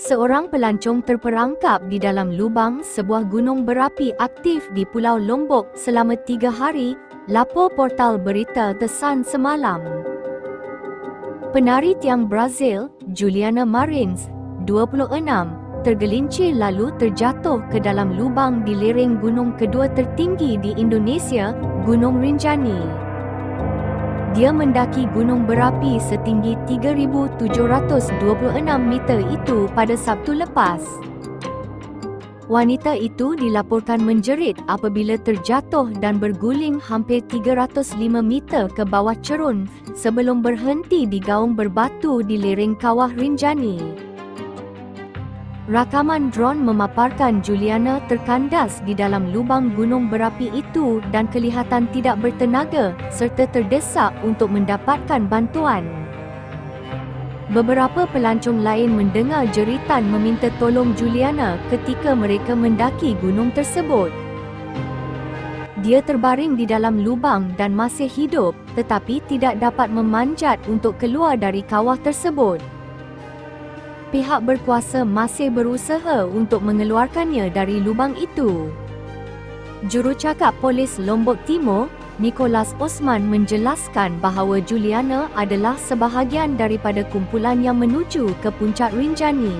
Seorang pelancong terperangkap di dalam lubang sebuah gunung berapi aktif di Pulau Lombok selama tiga hari, lapor portal berita The Sun semalam. Penari tiang Brazil, Juliana Marins, 26, tergelincir lalu terjatuh ke dalam lubang di lereng gunung kedua tertinggi di Indonesia, Gunung Rinjani. Dia mendaki gunung berapi setinggi 3,726 meter itu pada Sabtu lepas. Wanita itu dilaporkan menjerit apabila terjatuh dan berguling hampir 305 meter ke bawah cerun sebelum berhenti di gaung berbatu di lereng kawah Rinjani. Rakaman drone memaparkan Juliana terkandas di dalam lubang gunung berapi itu dan kelihatan tidak bertenaga serta terdesak untuk mendapatkan bantuan. Beberapa pelancong lain mendengar jeritan meminta tolong Juliana ketika mereka mendaki gunung tersebut. Dia terbaring di dalam lubang dan masih hidup tetapi tidak dapat memanjat untuk keluar dari kawah tersebut pihak berkuasa masih berusaha untuk mengeluarkannya dari lubang itu. Jurucakap Polis Lombok Timur, Nicholas Osman menjelaskan bahawa Juliana adalah sebahagian daripada kumpulan yang menuju ke puncak Rinjani.